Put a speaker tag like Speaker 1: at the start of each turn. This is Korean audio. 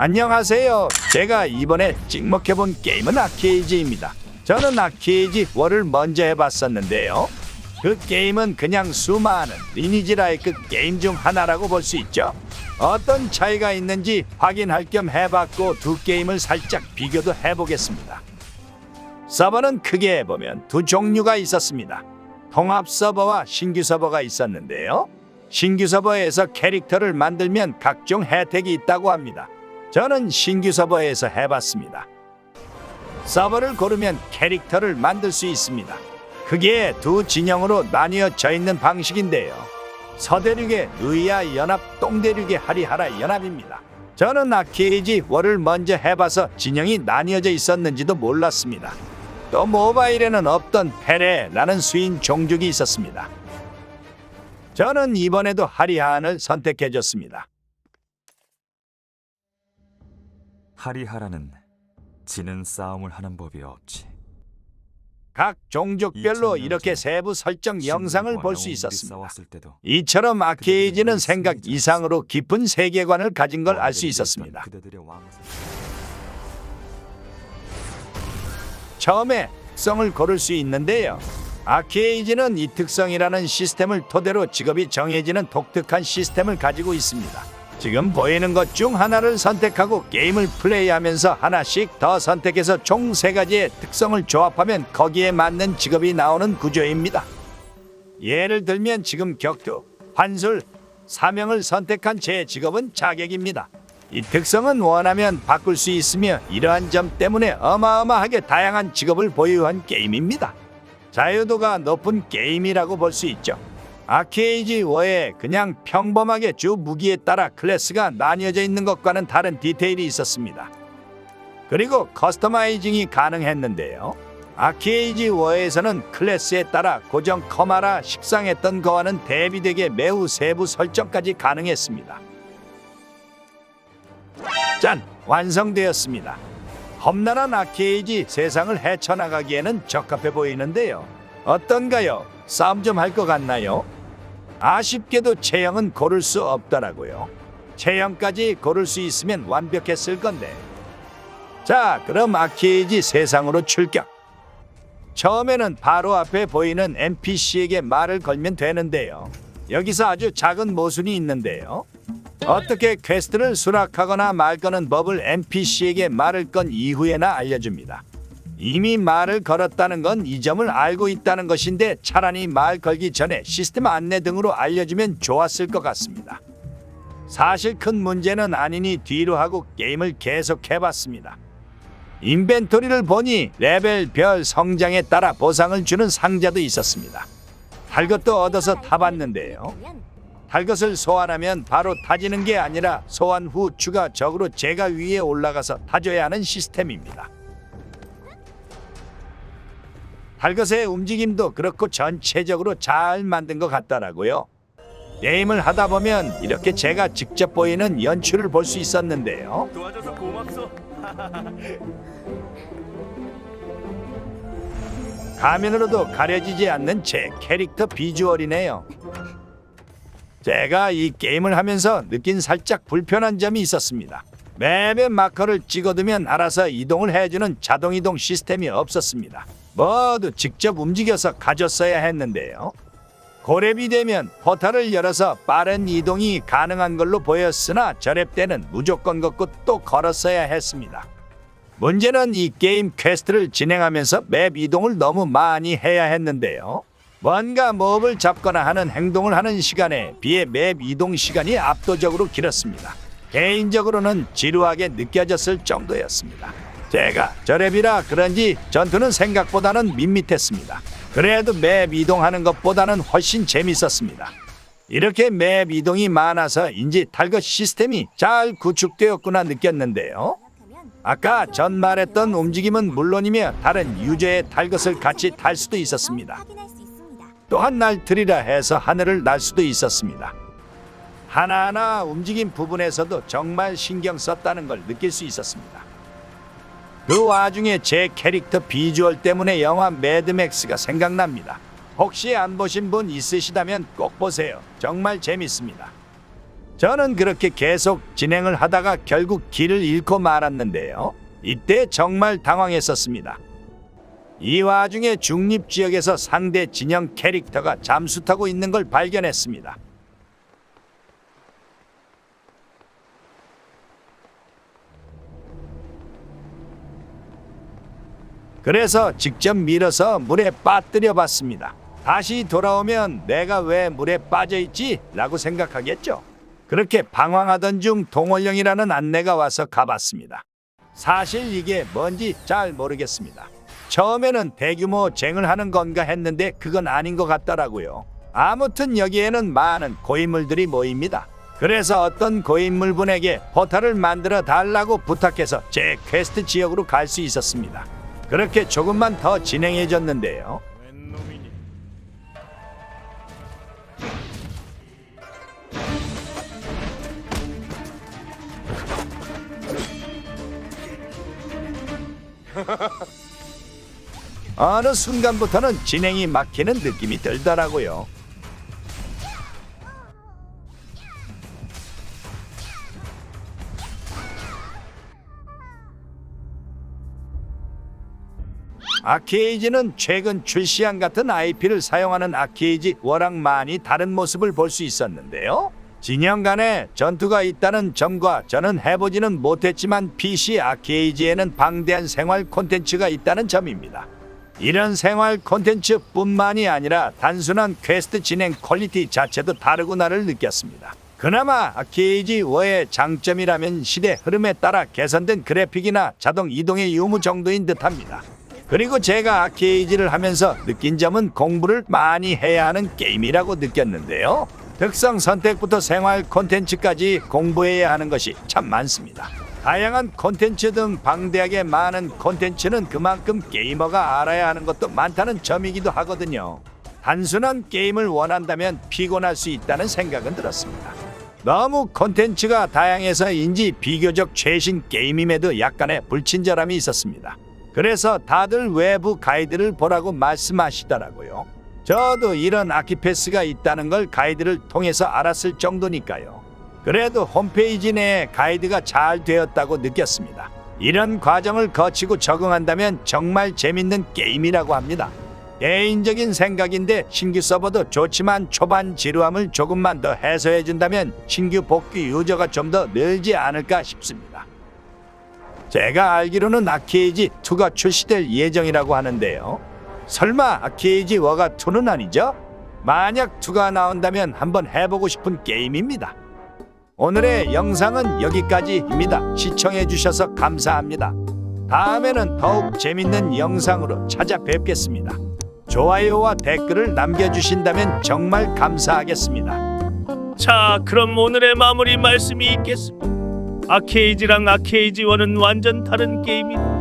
Speaker 1: 안녕하세요. 제가 이번에 찍먹해본 게임은 아케이지입니다. 저는 아케이지 월을 먼저 해봤었는데요. 그 게임은 그냥 수많은 리니지 라이크 게임 중 하나라고 볼 수 있죠. 어떤 차이가 있는지 확인할 겸 해봤고 두 게임을 살짝 비교도 해보겠습니다. 서버는 크게 보면 두 종류가 있었습니다. 통합 서버와 신규 서버가 있었는데요. 신규 서버에서 캐릭터를 만들면 각종 혜택이 있다고 합니다. 저는 신규 서버에서 해봤습니다. 서버를 고르면 캐릭터를 만들 수 있습니다. 크게 두 진영으로 나뉘어져 있는 방식인데요. 서대륙의 누이야 연합, 동대륙의 하리하라 연합입니다. 저는 아케이지 월을 먼저 해봐서 진영이 나뉘어져 있었는지도 몰랐습니다. 또 모바일에는 없던 페레라는 수인 종족이 있었습니다. 저는 이번에도 하리하안을 선택해줬습니다.
Speaker 2: 하리하라는 지는 싸움을 하는 법이 없지.
Speaker 1: 각 종족별로
Speaker 2: 2000년
Speaker 1: 이렇게
Speaker 2: 전
Speaker 1: 세부 설정 영상을 볼 수 있었습니다.
Speaker 2: 싸웠을 때도
Speaker 1: 이처럼 아케이지는 생각. 이상으로 깊은 세계관을 가진 걸 알 수 있었습니다.
Speaker 2: 있던 그대들의 왕세-
Speaker 1: 처음에 특성을 고를 수 있는데요. 아케이지는 이 특성이라는 시스템을 토대로 직업이 정해지는 독특한 시스템을 가지고 있습니다. 지금 보이는 것 중 하나를 선택하고 게임을 플레이하면서 하나씩 더 선택해서 총 세 가지의 특성을 조합하면 거기에 맞는 직업이 나오는 구조입니다. 예를 들면 지금 격투, 환술, 사명을 선택한 제 직업은 자객입니다. 이 특성은 원하면 바꿀 수 있으며 이러한 점 때문에 어마어마하게 다양한 직업을 보유한 게임입니다. 자유도가 높은 게임이라고 볼 수 있죠. 아케이지 워에 그냥 평범하게 주 무기에 따라 클래스가 나뉘어져 있는 것과는 다른 디테일이 있었습니다. 그리고 커스터마이징이 가능했는데요. 아케이지 워에서는 클래스에 따라 고정 커마라 식상했던 거와는 대비되게 매우 세부 설정까지 가능했습니다. 짠! 완성되었습니다. 험난한 아케이지 세상을 헤쳐나가기에는 적합해 보이는데요. 어떤가요? 싸움 좀 할 것 같나요? 아쉽게도 체형은 고를 수 없더라고요. 체형까지 고를 수 있으면 완벽했을 건데. 자, 그럼 아케이지 세상으로 출격. 처음에는 바로 앞에 보이는 NPC에게 말을 걸면 되는데요. 여기서 아주 작은 모순이 있는데요. 어떻게 퀘스트를 수락하거나 말 거는 법을 NPC에게 말을 건 이후에나 알려줍니다. 이미 말을 걸었다는 건 이 점을 알고 있다는 것인데 차라리 말 걸기 전에 시스템 안내 등으로 알려주면 좋았을 것 같습니다. 사실 큰 문제는 아니니 뒤로 하고 게임을 계속 해봤습니다. 인벤토리를 보니 레벨별 성장에 따라 보상을 주는 상자도 있었습니다. 할 것도 얻어서 타봤는데요. 할 것을 소환하면 바로 타지는 게 아니라 소환 후 추가 적으로 제가 위에 올라가서 타줘야 하는 시스템입니다. 할 것의 움직임도 그렇고 전체적으로 잘 만든 것 같더라고요. 게임을 하다 보면 이렇게 제가 직접 보이는 연출을 볼 수 있었는데요.
Speaker 2: 도와줘서 고맙소.
Speaker 1: 화면으로도 가려지지 않는 제 캐릭터 비주얼이네요. 제가 이 게임을 하면서 느낀 살짝 불편한 점이 있었습니다. 맵에 마커를 찍어두면 알아서 이동을 해주는 자동 이동 시스템이 없었습니다. 모두 직접 움직여서 가졌어야 했는데요. 고렙이 되면 포탈을 열어서 빠른 이동이 가능한 걸로 보였으나 저렙 때는 무조건 걷고 또 걸었어야 했습니다. 문제는 이 게임 퀘스트를 진행하면서 맵 이동을 너무 많이 해야 했는데요. 뭔가 몹을 잡거나 하는 행동을 하는 시간에 비해 맵 이동 시간이 압도적으로 길었습니다. 개인적으로는 지루하게 느껴졌을 정도였습니다. 제가 저랩이라 그런지 전투는 생각보다는 밋밋했습니다. 그래도 맵 이동하는 것보다는 훨씬 재밌었습니다. 이렇게 맵 이동이 많아서인지 탈것 시스템이 잘 구축되었구나 느꼈는데요. 아까 전 말했던 움직임은 물론이며 다른 유저의 탈 것을 같이 탈 수도 있었습니다. 또한 날들이라 해서 하늘을 날 수도 있었습니다. 하나하나 움직임 부분에서도 정말 신경 썼다는 걸 느낄 수 있었습니다. 그 와중에 제 캐릭터 비주얼 때문에 영화 매드맥스가 생각납니다. 혹시 안 보신 분 있으시다면 꼭 보세요. 정말 재밌습니다. 저는 그렇게 계속 진행을 하다가 결국 길을 잃고 말았는데요. 이때 정말 당황했었습니다. 이 와중에 중립 지역에서 상대 진영 캐릭터가 잠수 타고 있는 걸 발견했습니다. 그래서 직접 밀어서 물에 빠뜨려 봤습니다. 다시 돌아오면 내가 왜 물에 빠져 있지? 라고 생각하겠죠. 그렇게 방황하던 중 동월령이라는 안내가 와서 가봤습니다. 사실 이게 뭔지 잘 모르겠습니다. 처음에는 대규모 쟁을 하는 건가 했는데 그건 아닌 것 같더라고요. 아무튼 여기에는 많은 고인물들이 모입니다. 그래서 어떤 고인물분에게 포탈을 만들어 달라고 부탁해서 제 퀘스트 지역으로 갈 수 있었습니다. 그렇게 조금만 더 진행해졌는데요. 어느 순간부터는 진행이 막히는 느낌이 들더라고요. 아케이지는 최근 출시한 같은 IP를 사용하는 아케이지 워낙 많이 다른 모습을 볼 수 있었는데요. 진영 간에 전투가 있다는 점과 저는 해보지는 못했지만 PC 아케이지에는 방대한 생활 콘텐츠가 있다는 점입니다. 이런 생활 콘텐츠뿐만이 아니라 단순한 퀘스트 진행 퀄리티 자체도 다르구나를 느꼈습니다. 그나마 아케이지 워의 장점이라면 시대 흐름에 따라 개선된 그래픽이나 자동 이동의 유무 정도인 듯합니다. 그리고 제가 아케이지를 하면서 느낀 점은 공부를 많이 해야 하는 게임이라고 느꼈는데요. 특성 선택부터 생활 콘텐츠까지 공부해야 하는 것이 참 많습니다. 다양한 콘텐츠 등 방대하게 많은 콘텐츠는 그만큼 게이머가 알아야 하는 것도 많다는 점이기도 하거든요. 단순한 게임을 원한다면 피곤할 수 있다는 생각은 들었습니다. 너무 콘텐츠가 다양해서인지 비교적 최신 게임임에도 약간의 불친절함이 있었습니다. 그래서 다들 외부 가이드를 보라고 말씀하시더라고요. 저도 이런 아키패스가 있다는 걸 가이드를 통해서 알았을 정도니까요. 그래도 홈페이지 내에 가이드가 잘 되었다고 느꼈습니다. 이런 과정을 거치고 적응한다면 정말 재밌는 게임이라고 합니다. 개인적인 생각인데 신규 서버도 좋지만 초반 지루함을 조금만 더 해소해 준다면 신규 복귀 유저가 좀 더 늘지 않을까 싶습니다. 제가 알기로는 아케이지 2가 출시될 예정이라고 하는데요. 설마 아케이지 워가 2는 아니죠? 만약 2가 나온다면 한번 해보고 싶은 게임입니다. 오늘의 영상은 여기까지입니다. 시청해 주셔서 감사합니다. 다음에는 더욱 재밌는 영상으로 찾아뵙겠습니다. 좋아요와 댓글을 남겨주신다면 정말 감사하겠습니다.
Speaker 3: 자, 그럼 오늘의 마무리 말씀이 있겠습니다. 아케이지랑 아케이지 원은 완전 다른 게임이다.